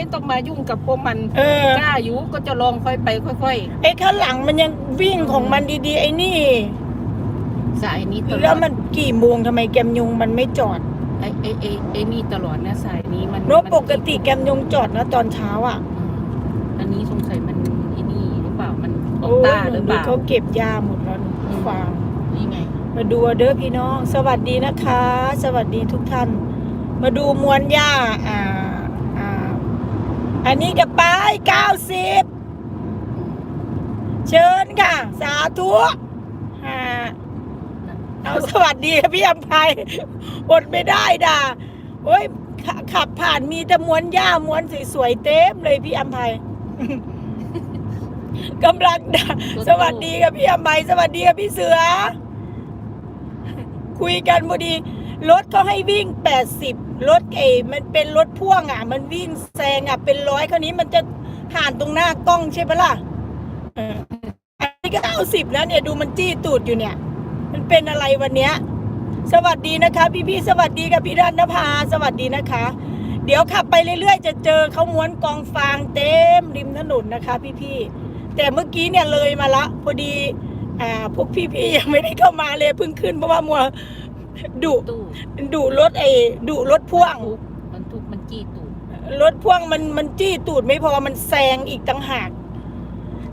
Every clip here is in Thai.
ไม่ต้องมายุ่งกับพวกมันเออ กล้าอยู่ก็จะลองค่อยไปค่อย ไอ้ข้างหลังมันยังวิ่งของมันดีๆ ไอ้นี่ ๆ สายนี้ตลแล้วอดมันกี่โมงทำไมแกมยุงมันไม่จอดไอ้ไอ้ไอ้ไอ้นี่ตลอดนะสายนี้มันรถมันปกติแกมยุงจอดนะตอนเช้าอะอันนี้สงสัยมันไอ้นี่หรือเปล่ามันอโอ้อกตาหหนูรือเปดูล่า เขาเก็บยาหมดแล้วอืม ฟาง นี่ไง มาดูเด้อพี่น้อง สวัสดีนะคะ สวัสดีทุกท่าน มาดูมวลหญ้าอ่าอ่า อันนี้กับป้ายเก้าสิบเชิญค่ะ สาธุเอาสวัสดีพี่อภัยอดไม่ได้ด่าโอ้ยขขับผ่านมีแต่มวลหญ้ามวลสวยๆเต็มเลยพี่อภัยกำลังด่าสวัสดีค่ะพี่อภัยสวัสดีค่ะพี่เสือ คุยกันพอดี รถเขาให้วิ่ง80 รถเอมันเป็นรถพ่วงอะ มันวิ่งแซงอะ เป็นร้อยคราวนี้มันจะผ่านตรงหน้ากล้องใช่ปะล่ะอันนี้ก็เก้าสิบนะเนี่ยดูมันจี้ตูดอยู่เนี่ย มันเป็นอะไรวันเนี้ย สวัสดีนะคะ พี่พี่สวัสดีกับพี่รัตนภาสวัสดีนะคะ เดี๋ยวขับไปเรื่อยๆ จะเจอเขาม้วนกองฟางเต็มริมถนนนะคะ พี่พี่แต่เมื่อกี้เนี่ยเลยมาละ พอดี อ่าพวกพี่ๆยังไม่ได้เข้ามาเลยเพิ่งขึ้นเพราะว่ามัว ดุตู้ดุรถไอ้ดุรถพ่วงทุกมันทุกมันจี้ตูดรถพ่วงมันมันจี้ตูดไม่พอมันแซงอีกต่างหาก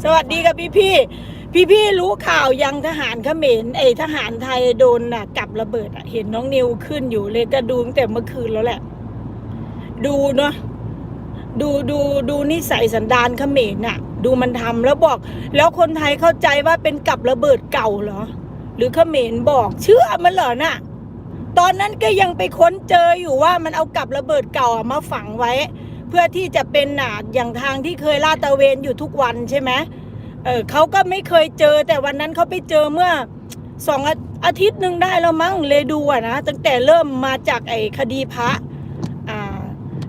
สวัสดีครับพี่พี่พี่พี่ๆรู้ข่าวยังทหารเขมรไอ้ทหารไทยโดนน่ะกับระเบิดอะเห็นน้องนิวขึ้นอยู่เลยก็ดูตั้งแต่เมื่อคืนแล้วแหละ ดูเนาะดูดูดูนิสัยสันดานเขมรน่ะ ดูมันทำแล้วบอก แล้วคนไทยเข้าใจว่าเป็นกับระเบิดเก่าเหรอ หรือเขมรบอกเชื่อมันเหรอน่ะ ตอนนั้นก็ยังไปค้นเจออยู่ว่ามันเอากับระเบิดเก่ามาฝังไว้ เพื่อที่จะเป็นหน่ะอย่างทางที่เคยลาดตะเวนอยู่ทุกวันใช่ไหมเออเขาก็ไม่เคยเจอแต่วันนั้นเขาไปเจอเมื่อสองอาอาทิตย์หนึ่งได้แล้วมั้งเลยดูอะนะตั้งแต่เริ่มมาจากไอ้คดีพระอ่า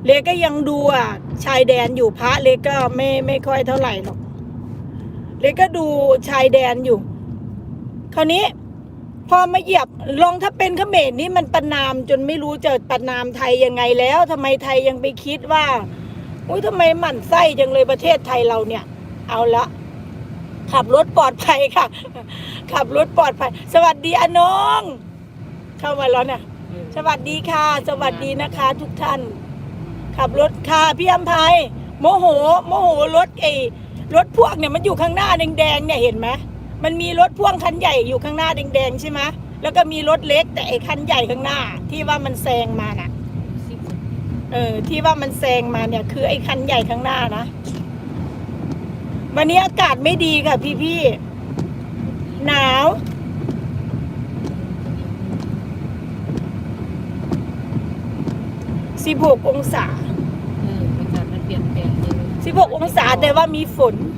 เลก็ยังดูอะชายแดนอยู่พระเลก็ไม่ไม่ค่อยเท่าไหร่หรอกเลก็ดูชายแดนอยู่ คราวนี้ พอมาเหยียบลองถ้าเป็นเขมรนี่มันประนามจนไม่รู้จะประนามไทยยังไงแล้วทำไมไทยยังไปคิดว่าอุ้ยทำไมหมั่นไส้จังเลยประเทศไทยเราเนี่ย เอาละ ขับรถปลอดภัยค่ะ ขับรถปลอดภัย สวัสดีอนงเข้ามาแล้วเนี่ยสวัสดีค่ะ สวัสดีนะคะ ทุกท่าน ขับรถค่ะพี่อำไพโมโห โมโหรถไอ้รถพวงเนี่ยมันอยู่ข้างหน้าแดงๆเนี่ยเห็นไหม มันมีรถพ่วงคันใหญ่อยู่ข้างหน้าแดงๆใช่ไหมแล้วก็มีรถเล็กแต่ไอ้คันใหญ่ข้างหน้า ที่ว่ามันแซงมาน่ะ เออ ที่ว่ามันแซงมาเนี่ย คือไอ้คันใหญ่ข้างหน้านะ วันนี้อากาศไม่ดีค่ะพี่ๆหนาว16องศา เอออากาศมันเปลี่ยนแปลงเลย16องศาแต่ว่ามีฝนฝนดินหน่อย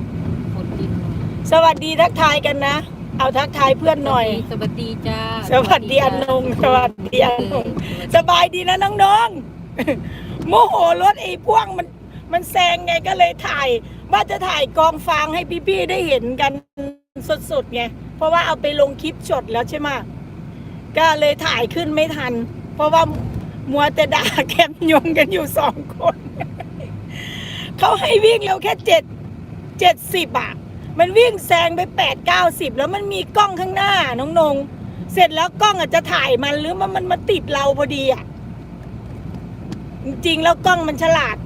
สวัสดีทักทายกันนะ เอาทักทายเพื่อนหน่อย สวัสดีจ้าสวัสดีอนงสวัสดีอนงสบายดีนะน้องๆโมโหรถไอ้พ่วงมันมันแซงไงก็เลยถ่าย ว่าจะถ่ายกองฟางให้พี่ๆได้เห็นกันสดๆไงเพราะว่าเอาไปลงคลิปสดแล้วใช่ไหมก็เลยถ่ายขึ้นไม่ทัน เพราะว่ามัวแต่ด่าแคมยงกันอยู่สองคน เขาให้วิ่งเร็วแค่เจ็ดเจ็ดสิบอะ มันวิ่งแซงไปแปดเก้าสิบแล้วมันมีกล้องข้างหน้าน้องนง เสร็จแล้วกล้องอาจจะถ่ายมันหรือมันมันมาติดเราพอดีอะ จริงๆแล้วกล้องมันฉลาด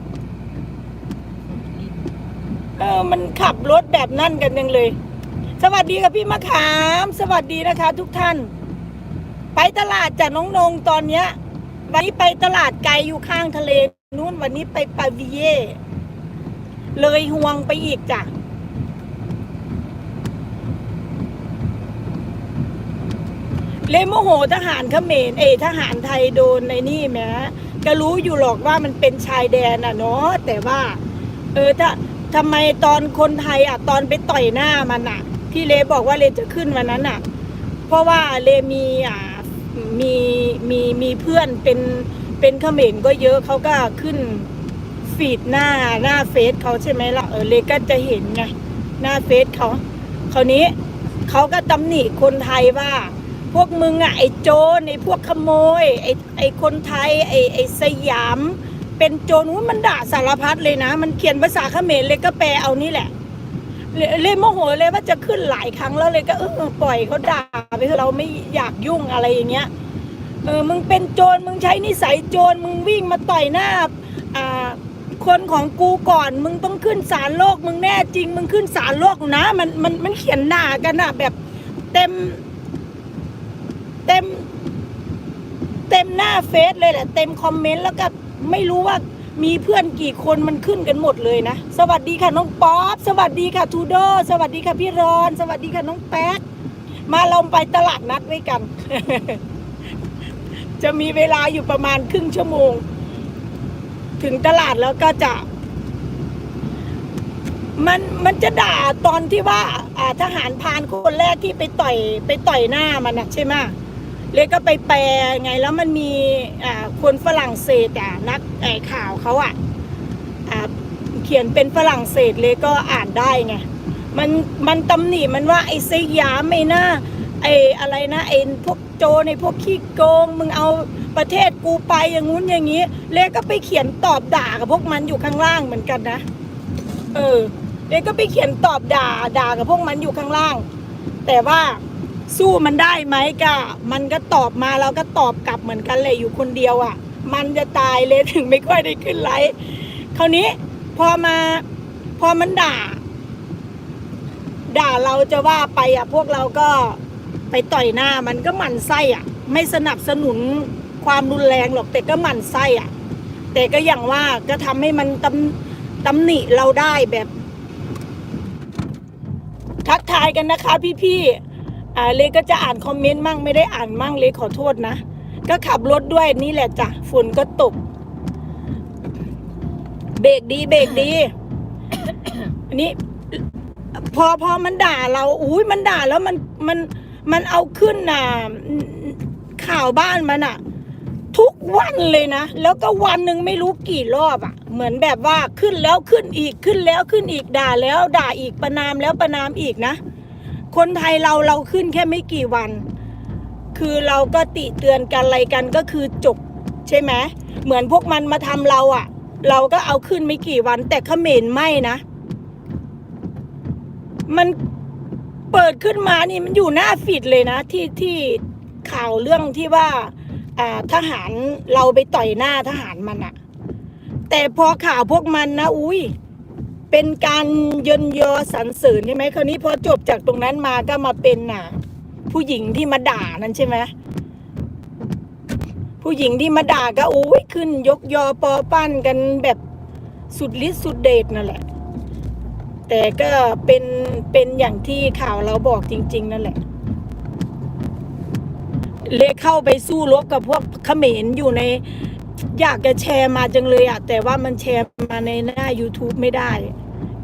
เออ มันขับรถแบบนั่นกันยังเลย สวัสดีค่ะพี่มะขาม สวัสดีนะคะ ทุกท่าน ไปตลาดจากน้องนงตอนเนี้ย วันนี้ไปตลาดไกลอยู่ข้างทะเลนู้นวันนี้ไปปาวิเยเลยห่วงไปอีกจ้ะ เลยโมโหทหารเขมรเอยทหารไทยโดนในนี่แม้ก็รู้อยู่หรอกว่ามันเป็นชายแดนอะเนาะแต่ว่า เออถ้าทำไมตอนคนไทยอะ ตอนไปต่อยหน้ามันอะ ที่เลบอกว่าเลจะขึ้นวันนั้นอะ เพราะว่าเลมีอ่ามีมีมีเพื่อนเป็นเป็นเขมรก็เยอะเขาก็ขึ้นฟีดหน้าหน้าเฟซเขาใช่ไหมล่ะเออเลก็จะเห็นไงหน้าเฟซเขาคราวนี้เขาก็ตำหนิคนไทยว่า พวกมึงอะไอ้โจรไอ้พวกขโมยไอ้ไอ้คนไทยไอ้ไอ้สยาม เป็นโจรอุ้ยมันด่าสารพัดเลยนะ มันเขียนภาษาเขมรเลยก็แปลเอานี่แหละเลยเลยโมโหเลยว่าจะขึ้นหลายครั้งแล้วเลยก็เออปล่อยเขาด่าไปเถอะเราไม่อยากยุ่งอะไรอย่างเงี้ยเออมึงเป็นโจรมึงใช้นิสัยโจรมึงวิ่งมาต่อยหน้าอ่าคนของกูก่อนมึงต้องขึ้นศาลโลกมึงแน่จริง มึงขึ้นศาลโลกนะมันมันมันเขียนด่ากันอะแบบเต็ม เต็ม เต็มหน้าเฟซเลยแหละ เต็มคอมเมนต์แล้วก็ไม่รู้ว่ามีเพื่อนกี่คนมันขึ้นกันหมดเลยนะ สวัสดีค่ะน้องป๊อปสวัสดีค่ะทูโดสวัสดีค่ะพี่รอน สวัสดีค่ะน้องแป๊กมาเราไปตลาดนัดด้วยกัน จะมีเวลาอยู่ประมาณครึ่งชั่วโมง ถึงตลาดแล้วก็จะ มันมันจะด่าตอนที่ว่า อ่าทหารพานคนแรกที่ไปต่อยไปต่อยหน้ามันนะใช่ไหม เลยก็ไปแปลไงแล้วมันมีคนฝรั่งเศสอะนักข่าวเขาอะเขียนเป็นฝรั่งเศสเลยก็อ่านได้ไงมันมันตำหนิมันว่าไอ้สยามไม่น่าไอ้อะไรนะไอ้พวกโจในพวกขี้โกงมึงเอาประเทศกูไปอย่างงู้นอย่างนี้เลก็ไปเขียนตอบด่ากับพวกมันอยู่ข้างล่างเหมือนกันนะเออเลก็ไปเขียนตอบด่าด่ากับพวกมันอยู่ข้างล่าง แต่ว่า สู้มันได้ไหมก็มันก็ตอบมาแล้วก็ตอบกลับเหมือนกันเลยอยู่คนเดียวอะ่ะ มันจะตายเลยถึงไม่ค่อยได้ขึ้นไลฟ์คราวนี้พอมาพอมันด่า ด่าเราจะว่าไปอะ พวกเราก็ไปต่อยหน้ามันก็หมั่นไส้อะ ไม่สนับสนุนความรุนแรงหรอกแต่ก็หมั่นไส้อะ แต่ก็อย่างว่าก็ทำให้มันตำตำหนิเราได้แบบ ทักทายกันนะคะพี่ๆ อ่าเลก็จะอ่านคอมเมนต์มั่งไม่ได้อ่านมั่งเลขอโทษนะ ก็ขับรถด้วยนี่แหละจ้ะฝนก็ตก เบรกดีเบรกดีอันนี้พอพอมันด่าเราอุ้ยมันด่าแล้วมันมันมันเอาขึ้นน่ะข่าวบ้านมันอะทุกวันเลยนะ แล้วก็วันหนึ่งไม่รู้กี่รอบอะเหมือนแบบว่าขึ้นแล้วขึ้นอีกขึ้นแล้วขึ้นอีกด่าแล้วด่าอีกประนามแล้วประนามอีกนะ คนไทยเราเราขึ้นแค่ไม่กี่วัน คือเราก็ติเตือนกันอะไรกันก็คือจบใช่ไหมเหมือนพวกมันมาทำเราอะเราก็เอาขึ้นไม่กี่วัน แต่เขมรไม่นะ มันเปิดขึ้นมานี่มันอยู่หน้าฟีดเลยนะ ที่ที่ข่าวเรื่องที่ว่าอ่าทหารเราไปต่อยหน้าทหารมันอะแต่พอข่าวพวกมันนะอุ้ย เป็นการเยินยอสรรเสริญใช่ไหมคราวนี้พอจบจากตรงนั้นมาก็มาเป็นน่ะ ผู้หญิงที่มาด่านั่นใช่ไหมผู้หญิงที่มาด่าก็อุ้ยขึ้น ยกยอปอปั้นกันแบบสุดฤทธิ์สุดเดชนั่นแหละ แต่ก็เป็นเป็นอย่างที่ข่าวเราบอกจริง ๆ นั่นแหละ เลเข้าไปสู้รบกับพวกเขมรอยู่ใน อยากจะแชร์มาจังเลยอะแต่ว่ามันแชร์มาในหน้า YouTube ไม่ได้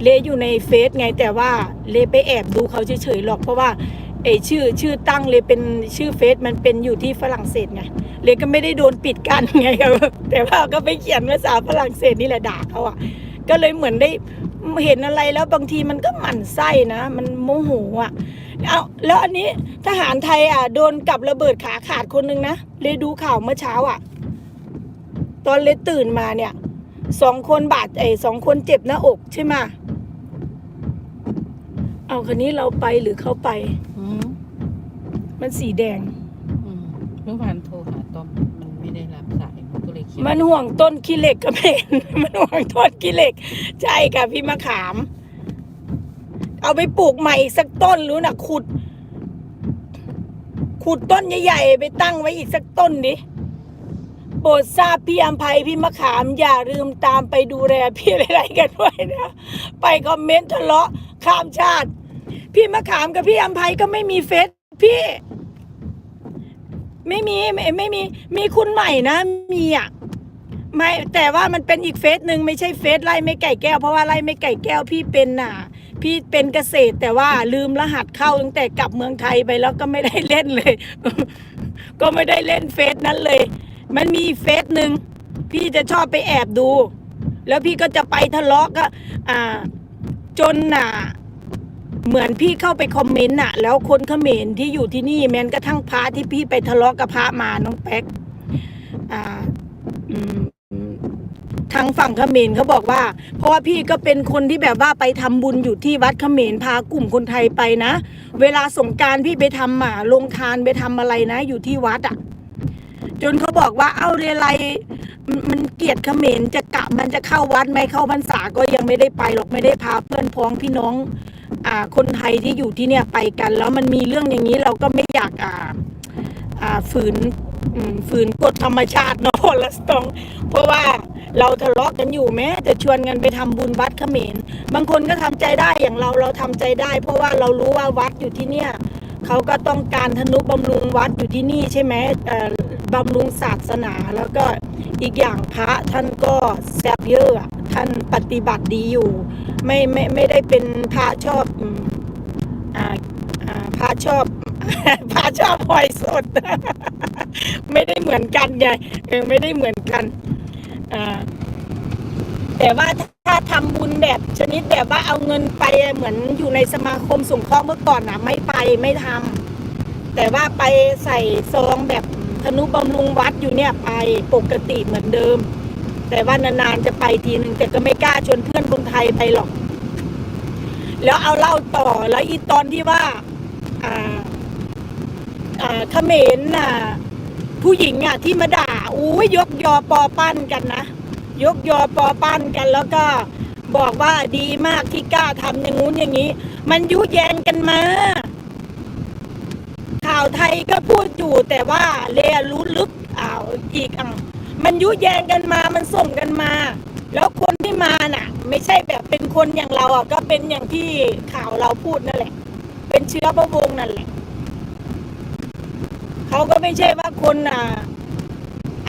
เลอยู่ในเฟซไงแต่ว่าเลไปแอบดูเขาเฉยๆหรอกเพราะว่าเอชื่อชื่อตั้งเลเป็นชื่อเฟซมันเป็นอยู่ที่ฝรั่งเศสไงเลก็ไม่ได้โดนปิดกั้นไงครับแต่ว่าก็ไปเขียนภาษาฝรั่งเศสนี่แหละด่าเขาอะก็เลยเหมือนได้เห็นอะไรแล้วบางทีมันก็หมั่นไส้นะ มันโมโหอะเอาแล้วอันนี้ทหารไทยอะโดนกับระเบิดขาขาดคนหนึ่งนะเลดูข่าวเมื่อเช้าอะ ตอนเลตื่นมาเนี่ยสองคนบาดไอสองคนเจ็บหน้าอกใช่ไหม เอาคันนี้เราไปหรือเขาไป อืมมันสีแดง อืมเมื่อวานโทรหาต้อมมันไม่ได้รับสายมันก็เลยคิดมันห่วงต้นขี้เหล็กกับเพน มันห่วงต้นขี้เหล็ก ใช่ค่ะพี่มะขาม เอาไปปลูกใหม่อีกสักต้นรู้นะขุด ขุดต้นใหญ่ๆไปตั้งไว้อีกสักต้นดิ โปรดทราบพี่อัมภัยพี่มะขาม อย่าลืมตามไปดูแลพี่อะไรกันด้วยนะ ไปคอมเมนต์ทะเลาะข้ามชาติ พี่มะขามกับพี่อัมภัยก็ไม่มีเฟซพี่ ไม่มีไม่ไม่มี มีคุณใหม่นะ มีอะไม่แต่ว่ามันเป็นอีกเฟซหนึ่งไม่ใช่เฟซไล่ไม่ไก่แก้วเพราะว่าไล่ไม่ไก่แก้วพี่เป็นน่ะ พี่เป็นเกษตรแต่ว่าลืมรหัสเข้าตั้งแต่กลับเมืองไทยไปแล้วก็ไม่ได้เล่นเลย ก็ไม่ได้เล่นเฟซนั้นเลย มันมีเฟซหนึ่งพี่จะชอบไปแอบดู แล้วพี่ก็จะไปทะเลาะก็ อ่า จนน่ะ เหมือนพี่เข้าไปคอมเมนต์น่ะแล้วคนเขมรที่อยู่ที่นี่แม้กระทั่งพระที่พี่ไปทะเลาะกับพระมาน้องแป๊กอ่าทางฝั่งเขมรเขาบอกว่า เพราะว่าพี่ก็เป็นคนที่แบบว่าไปทำบุญอยู่ที่วัดเขมรพากลุ่มคนไทยไปนะ เวลาสงการพี่ไปทำหมาลงทานไปทำอะไรนะ อยู่ที่วัดอะ่ะ จนเขาบอกว่าเอาเรไรมันมันเกลียดเขมรจะกะมันจะเข้าวัดไหมเข้าพรรษาก็ยังไม่ได้ไปหรอกไม่ได้พาเพื่อนพ้องพี่น้อง คนไทยที่อยู่ที่เนี่ยไปกัน แล้วมันมีเรื่องอย่างนี้เราก็ไม่อยากอ่าอ่าฝืนฝืนกฎธรรมชาติเนาะละสตอง เพราะว่าเราทะเลาะกันอยู่แม้จะชวนกันไปทำบุญวัดเขมรบางคนก็ทำใจได้อย่างเราเราทำใจได้ เพราะว่าเรารู้ว่าวัดอยู่ที่เนี่ยเขาก็ต้องการทนุบำรุงวัดอยู่ที่นี่ใช่ไหมอ่อบำรุงศาสนาแล้วก็อีกอย่างพระท่านก็แซบเยอะ ท่านปฏิบัติดีอยู่ ไม่ไม่ไม่ได้เป็นพระชอบอ่าอ่าพระชอบพระชอบหอยสด ไม่ได้เหมือนกันไงเออไม่ได้เหมือนกันอ่าแต่ว่าถ้าทำบุญแบบชนิดแบบว่าเอาเงินไปเหมือนอยู่ในสมาคมสงเคราะห์เมื่อก่อนนะไม่ไปไม่ทำแต่ว่าไปใส่ซองแบบธนุบำรุงวัดอยู่เนี่ยไปปกติเหมือนเดิม แต่ว่านานๆจะไปทีหนึ่งแต่ก็ไม่กล้าชวนเพื่อนคนไทยไปหรอก แล้วเอาเล่าต่อแล้วอีตอนที่ว่าอ่าอ่าเขมรน่ะผู้หญิงอะที่มาด่าอู้ยยกยอปอปั้นกันนะยกยอปอปั้นกันแล้วก็บอกว่าดีมากที่กล้าทำอย่างงู้นอย่างนี้ มันยุแยงกันมา ข่าวไทยก็พูดอยู่แต่ว่าเรียรู้ลึกอ้าวอีกอะ มันยุแยงกันมามันส่งกันมา แล้วคนที่มาน่ะ ไม่ใช่แบบเป็นคนอย่างเราอะก็เป็นอย่างที่ข่าวเราพูดนั่นแหละ เป็นเชื้อพระวงศ์นั่นแหละเขาก็ไม่ใช่ว่าคนอ่า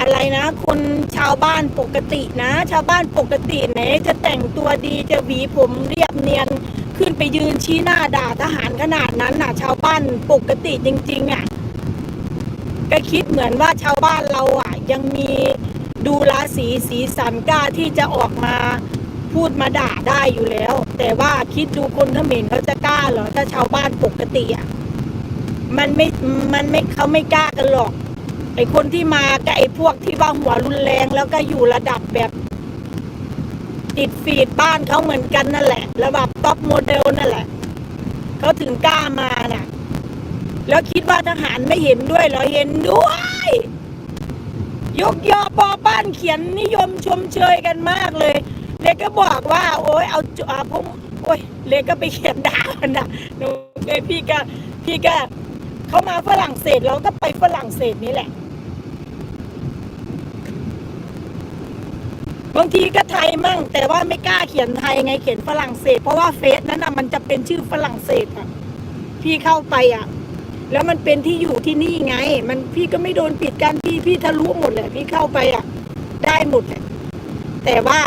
อะไรนะ คนชาวบ้านปกตินะ ชาวบ้านปกติไหนจะแต่งตัวดีจะหวีผมเรียบเนียนขึ้นไปยืนชี้หน้าด่าทหารขนาดนั้นน่ะ ชาวบ้านปกติจริง ๆ อะ ก็คิดเหมือนว่าชาวบ้านเราอะ ยังมีดูราศีสีสันกล้าที่จะออกมาพูดมาด่าได้อยู่แล้ว แต่ว่าคิดดูคนเขมรเขาจะกล้าเหรอถ้าชาวบ้านปกติอะมันไม่มันไม่เขาไม่กล้ากันหรอกไอ้คนที่มากับไอ้พวกที่ว่าหัวรุนแรงแล้วก็อยู่ระดับแบบ ติดฟีดบ้านเขาเหมือนกันนั่นแหละ ระดับท็อปโมเดลนั่นแหละเขาถึงกล้ามา แล้วคิดว่าทหารไม่เห็นด้วยเหรอเห็นด้วย ยกยอปอบ้านเขียนนิยมชมเชยกันมากเลยเล็กก็บอกว่า โอ้ยเอาจุอ่าผมโอ้ยเล็กก็ไปเขียนด่ามันนะหนูเอ้ยพี่ก็พี่ก็เขามาฝรั่งเศสเราก็ไปฝรั่งเศสนี่แหละบางทีก็ไทยมั่ง แต่ว่าไม่กล้าเขียนไทยไงเขียนฝรั่งเศส เพราะว่าเฟซนั้นนะมันจะเป็นชื่อฝรั่งเศสอะพี่เข้าไปอะ แล้วมันเป็นที่อยู่ที่นี่ไง มันพี่ก็ไม่โดนปิดกันพี่พี่ทะลุหมดเลยพี่เข้าไปอะ ได้หมดแหละแต่ว่า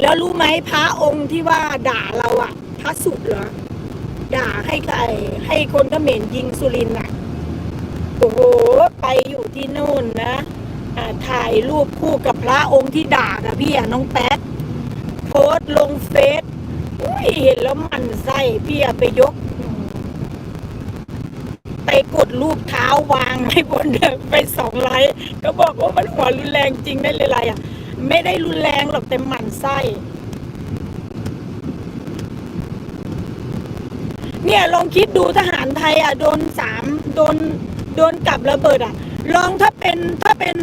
แล้วรู้ไหมพระองค์ที่ว่าด่าเราอะพระสุดเหรอด่าให้ใครให้คนเขมรยิงสุรินอะโอ้โหไปอยู่ที่นู่นนะถ่ายรูปคู่กับพระองค์ที่ด่านะพี่อะน้องแป๊ดโพสต์ลงเฟซอุ้ยเห็นแล้วมันไส้พี่อะไปยก ไปกดรูปเท้าวางไว้บนไปสองไลค์ก็บอกว่ามันหัวรุนแรงจริงได้เลยไรอะ ไม่ได้รุนแรงหรอกแต่หมันไส้ เนี่ยลองคิดดูทหารไทยอะ โดนสามโดนโดนกับระเบิดอะ ลองถ้าเป็นถ้าเป็น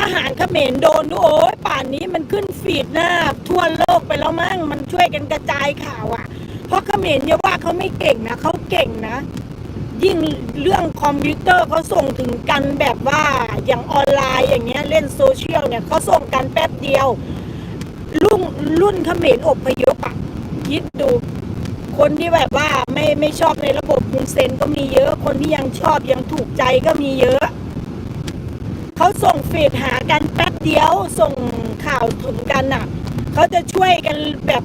ทหารเขมรโดนดูโอ้ยป่านนี้มันขึ้นฟีดหน้าทั่วโลกไปแล้วมั้งมันช่วยกันกระจายข่าวอะ เพราะเขมรอย่าว่าเขาไม่เก่งนะเขาเก่งนะ ยิ่งเรื่องคอมพิวเตอร์เขาส่งถึงกันแบบว่าอย่างออนไลน์อย่างเงี้ยเล่นโซเชียลเนี่ยเขาส่งกันแป๊บเดียว รุ่นรุ่นเขมรอบพยพอะคิดดู คนที่แบบว่าไม่ไม่ชอบในระบบคุณเซนก็มีเยอะ คนที่ยังชอบยังถูกใจก็มีเยอะเขาส่งเฟซหากันแป๊บเดียวส่งข่าวถึงกันอะเขาจะช่วยกันแบบ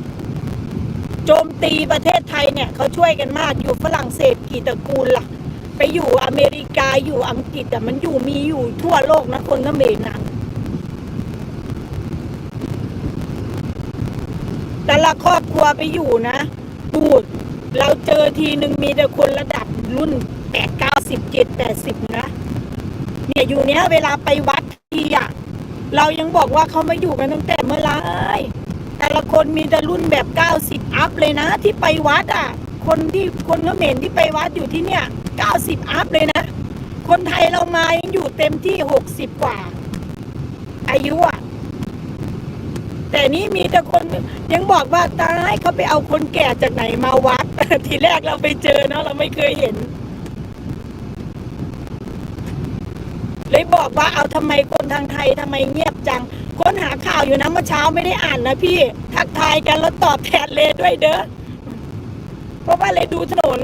โจมตีประเทศไทยเนี่ยเขาช่วยกันมากอยู่ฝรั่งเศสกี่ตระกูลล่ะ ไปอยู่อเมริกาอยู่อังกฤษแต่มันอยู่มีอยู่ทั่วโลกนะคนเขมรนะแต่ละครอบครัวไปอยู่นะพูดเราเจอทีหนึ่งมีแต่คนระดับรุ่นแปดเก้าสิบเจ็ดแปดสิบนะเนี่ยอยู่เนี้ยเวลาไปวัดที่อะเรายังบอกว่าเขามาอยู่กันตั้งแต่เมื่อไร แต่ละคนมีแต่รุ่นแบบ 90 อัพเลยนะ ที่ไปวัดอะ คนที่คนเขมรที่ไปวัดอยู่ที่เนี่ย 90 อัพเลยนะ คนไทยเรามายังอยู่เต็มที่ 60 กว่า อายุอะ แต่นี่มีแต่คนยังบอกว่าตายเขาไปเอาคนแก่จากไหนมาวัด ทีแรกเราไปเจอเนาะเราไม่เคยเห็นเลยบอกว่าเอาทำไมคนทางไทยทำไมเงียบจัง ค้นหาข่าวอยู่นะเมื่อเช้าไม่ได้อ่านนะพี่ ทักทายกันแล้วตอบแทนเลยด้วยเด้อเพราะว่าเลยดูถนน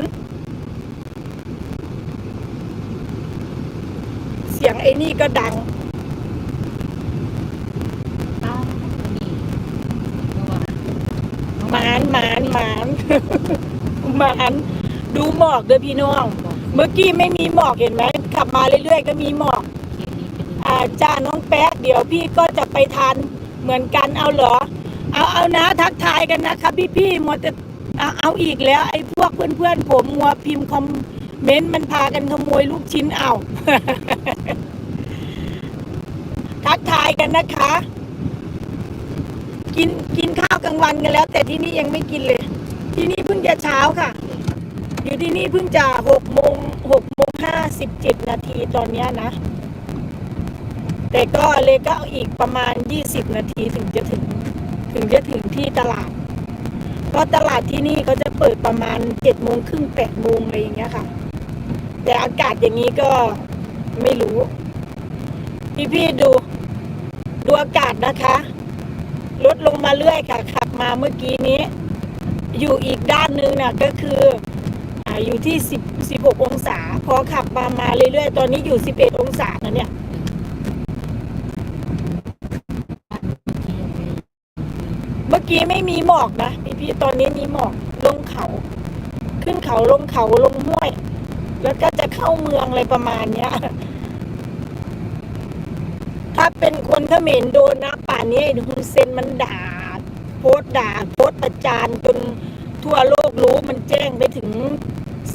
เสียงไอ้นี่ก็ดังมานหมานหมานหมานหมานดูหมอกเด้อพี่น้อง เมื่อกี้ไม่มีหมอกเห็นไหมขับมาเรื่อยๆ ก็มีหมอก จ้าน้องแป๊กเดี๋ยวพี่ก็จะไปทานเหมือนกันเอาเหรอ เอาเอานะทักทายกันนะครับพี่พี่มัวแต่เอาอีกแล้ว ไอ้พวกเพื่อนๆผมมัวพิมพ์คอมเมนต์มันพากันขโมยลูกชิ้นเอาทักทายกันนะคะ กินกินข้าวกลางวันกันแล้ว แต่ที่นี่ยังไม่กินเลย ที่นี่เพิ่งจะเช้าค่ะ อยู่ที่นี่เพิ่งจะหกโมงหกโมงห้าสิบเจ็ดนาทีตอนเนี้ยนะ แต่ก็เลยก็อีกประมาณ 20 นาทีถึงจะถึงถึงจะถึงที่ตลาด เพราะตลาดที่นี่เขาจะเปิดประมาณ7โมงครึ่ง8โมงอะไรอย่างเงี้ยค่ะ แต่อากาศอย่างนี้ก็ไม่รู้ พี่ๆดู ดูอากาศนะคะลดลงมาเรื่อยค่ะ ขับมาเมื่อกี้นี้ อยู่อีกด้านนึงน่ะก็คืออ่าอยู่ที่10 16 องศา พอขับมามาเรื่อยๆ ตอนนี้อยู่ 11 องศาแล้วเนี่ย ที่ยังไม่ เมื่อ กี้ไม่มีหมอกนะพี่พี่ๆตอนนี้มีหมอกลงเขา ขึ้นเขาลงเขาลงห้วย แล้วก็จะเข้าเมืองอะไรประมาณเนี้ย ถ้าเป็นคนเขมรโดนนะป่านนี้ฮุนเซนมันด่า โพสด่าโพสประจานจนทั่วโลกรู้มันแจ้งไปถึง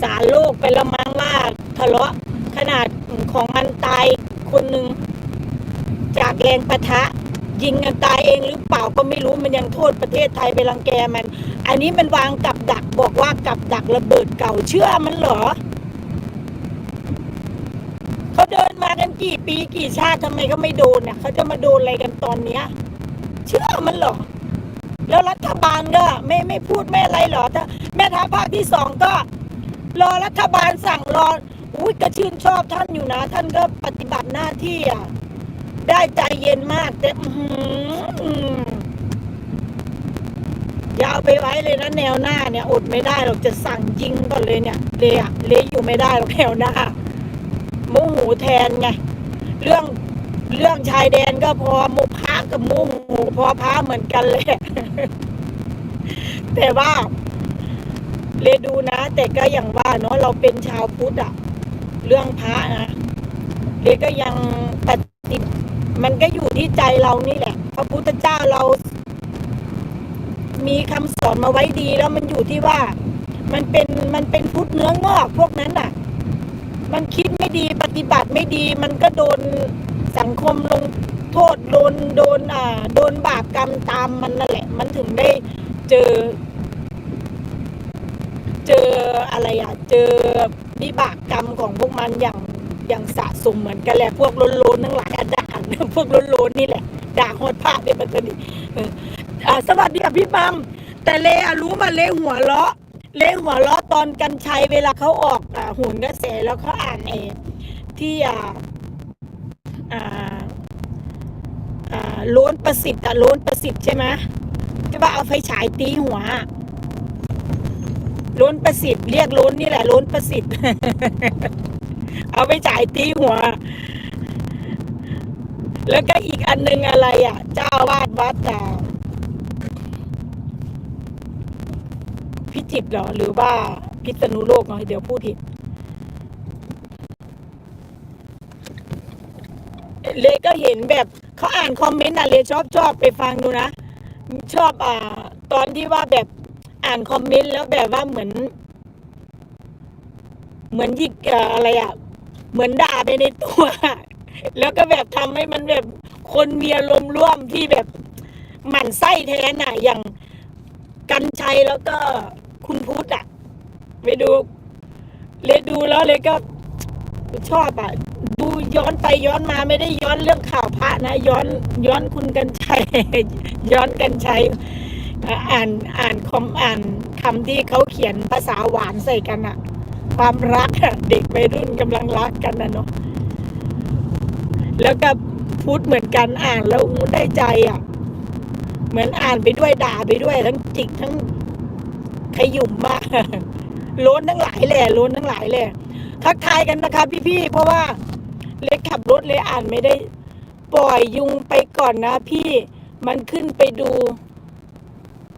ศาลโลกไปละมั้งว่าทะเลาะขนาดของมันตายคนหนึ่งจากแรงปะทะ ยิงกันตายเองหรือเปล่าก็ไม่รู้มันยังโทษประเทศไทยไปรังแกมัน อันนี้มันวางกับดักบอกว่ากับดักระเบิดเก่าเชื่อมันเหรอเขาเดินมากันกี่ปีกี่ชาติทำไมเขาไม่โดนเนี่ยเขาจะมาโดนอะไรกันตอนเนี้ยเชื่อมันเหรอแล้วรัฐบาลก็ไม่ไม่พูดไม่อะไรเหรอถ้าแม่ทัพภาคที่สองก็ รอรัฐบาลสั่งรออุ้ยก็ชื่นชอบท่านอยู่นะ ท่านก็ปฏิบัติหน้าที่อะ ได้ใจเย็นมากแต่อย่าเอาไปไว้เลยนะแนวหน้าเนี่ย อดไม่ได้หรอกจะสั่งยิงก่อนเลยเนี่ยเละเละอยู่ไม่ได้หรอกแนวหน้าโมโหแทนไงเรื่องเรื่องชายแดนก็พอโมพากับโมโหพอพาเหมือนกันเลยแต่ว่าเลดูนะ แต่ก็อย่างว่าเนาะเราเป็นชาวพุทธอะเรื่องพระนะ เลก็ยังปฏิบัติมันก็อยู่ที่ใจเรานี่แหละ พระพุทธเจ้าเรา มีคำสอนมาไว้ดีแล้วมันอยู่ที่ว่า มันเป็นมันเป็นพุทธเนื้องอกพวกนั้นน่ะ มันคิดไม่ดีปฏิบัติไม่ดี มันก็โดนสังคมลงโทษโดนโดนอ่าโดนบาปกรรมตามมันนั่นแหละ มันถึงได้เจอ เจออะไรอะ เจอวิบากกรรมของพวกมันอย่าง ย่างสะสมเหมือนกันแหละพวกโลนๆทั้งหลายอะด่าพวกโลนๆนี่แหละด่าโหดพระเป็นปัตตานีเอออ่าสวัสดีค่ะพี่มัมแต่เลอะรู้มาเลหัวเราะเลหัวเราะตอนกันชัยเวลาเขาออกอหุ่นกระแสแล้วเขาอ่านเอที่อ่าอ่าล้นประสิทธิ์อะล้นประสิทธิ์ใช่ไหมที่ว่าเอาไฟฉายตีหัวล้นประสิทธิ์เรียกล้นนี่แหละล้นประสิทธิ์ เอาไปจ่ายตีหัว แล้วก็อีกอันหนึงอะไรอะ เจ้าวาดวัดอ่าพิจิตรเหรอ หรือว่าพิษณุโลกเนาะเดี๋ยวพูดผิดเลก็เห็นแบบเขาอ่านคอมเมนต์อะเลชอบชอบไปฟังดูนะ ชอบอ่า ตอนที่ว่าแบบอ่านคอมเมนต์แล้วแบบว่าเหมือน เหมือนยิกเอ่ออะไรอะ เหมือนด่าไปในตัว แล้วก็แบบทำให้มันแบบคนมีอารมณ์ร่วมที่แบบหมั่นไส้แทนน่ะ อย่างกันชัยแล้วก็คุณพุทธอะไปดูเลยดูแล้วเลยก็ชอบอะดูย้อนไปย้อนมาไม่ได้ย้อนเรื่องข่าวพระนะ ย้อนย้อนคุณกันชัย ย้อนกันชัยอะอ่านอ่านคอมอ่านคำที่เขาเขียนภาษาหวานใส่กันอะ ความรักอะเด็กวัยรุ่นกำลังรักกันนะเนาะแล้วก็พูดเหมือนกันอ่านแล้วได้ใจอะ เหมือนอ่านไปด้วยด่าไปด้วย ทั้งจิกทั้งขยุ่มมากล้นทั้งหลายแหละล้นทั้งหลายแหละทักทายกันนะคะพี่ๆเพราะว่าเล็กขับรถเลยอ่านไม่ได้ ปล่อยยุงไปก่อนนะพี่มันขึ้นไปดู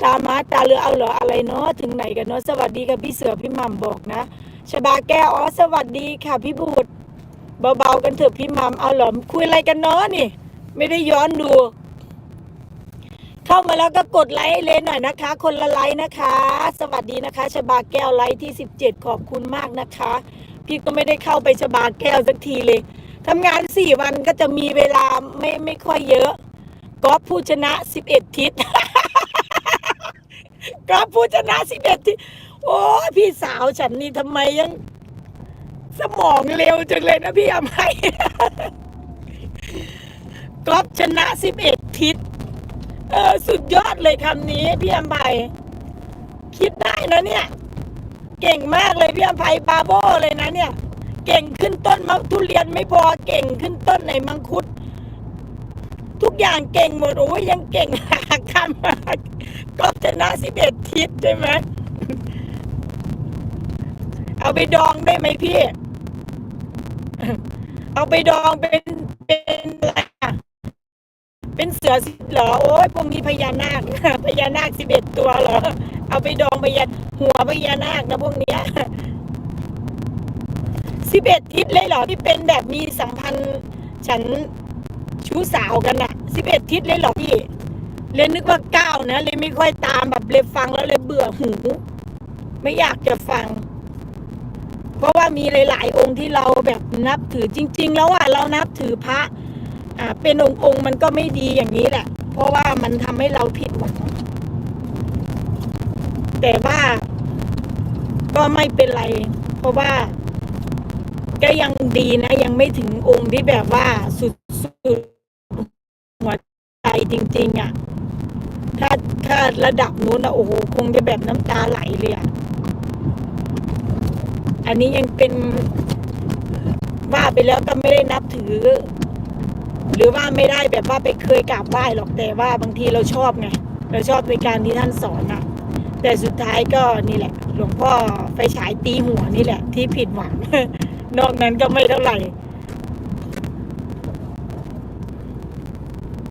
ตามาตาเรือเอาเหรออะไรเนาะถึงไหนกันเนาะสวัสดีค่ะพี่เสือพี่หม่ำบอกนะ ชบาแก้วอ๋อสวัสดีค่ะพี่บุตรเบาๆกันเถอะพี่ม่ำเอาหรอมคุยอะไรกันเนาะนี่ ไม่ได้ย้อนดู เข้ามาแล้วก็กดไลค์เลยหน่อยนะคะ คนละไลค์นะคะ สวัสดีนะคะ ชบาแก้วไลค์ที่สิบเจ็ดขอบคุณมากนะคะ พี่ก็ไม่ได้เข้าไปชบาแก้วสักทีเลยทำงานสี่วันก็จะมีเวลาไม่ไม่ค่อยเยอะกอฟผู้ชนะสิบเอ็ดทิศกอฟผู้ชนะสิบเอ็ดทิศ โอ้พี่สาวฉันนี่ทำไมยัง สมองเร็วจังเลยนะพี่อภัยกอฟชนะสิบเอ็ดทิศเออสุดยอดเลยคำนี้พี่อภัยคิดได้นะเนี่ย เก่งมากเลยพี่อภัยบาโบเลยนะเนี่ย เก่งขึ้นต้นมะทุเรียนไม่พอเก่งขึ้นต้นในมังคุด ทุกอย่างเก่งหมดโอ้ยยังเก่งหาคำมากก็ชนะสิบเอ็ดทิศใช่ไหม เอาไปดองได้ไหมพี่ เอาไปดองเป็นเป็นอะไรอะเป็นเสือสิเหรอ โอ้ยพวกนี้พญานาค พญานาคสิบเอ็ดตัวเหรอ เอาไปดองพญาหัวพญานาคนะพวกเนี้ยสิบเอ็ดทิศเลยเหรอที่เป็นแบบมีสัมพันธ์ฉันชู้สาวกันอะสิบเอ็ดทิศเลยเหรอพี่เลยนึกว่าเก้านะเลยไม่ค่อยตามแบบเลยฟังแล้วเลยเบื่อหู ไม่อยากจะฟัง ราะว่ามีหลาย ๆ องค์ที่เราแบบนับถือจริง ๆ แล้วอะเรานับถือพระอ่าเป็นองค์องค์มันก็ไม่ดีอย่างนี้แหละ เพราะว่ามันทำให้เราผิดหวังแต่ว่าก็ไม่เป็นไร เพราะว่าก็ยังดีนะ ยังไม่ถึงองค์ที่แบบว่าสุดสุดหัวใจจริง ๆอะถ้าถ้าระดับนู้นนะโอ้โหคงจะแบบน้ำตาไหลเลยอะ อันนี้ยังเป็นว่าไปแล้วก็ไม่ได้นับถือ หรือว่าไม่ได้แบบว่าไปเคยกราบไหว้หรอกแต่ว่าบางทีเราชอบไงเราชอบในการที่ท่านสอนอะแต่สุดท้ายก็นี่แหละ หลวงพ่อไฟฉายตีหัวนี่แหละ ที่ผิดหวัง นอกนั้นก็ไม่เท่าไหร่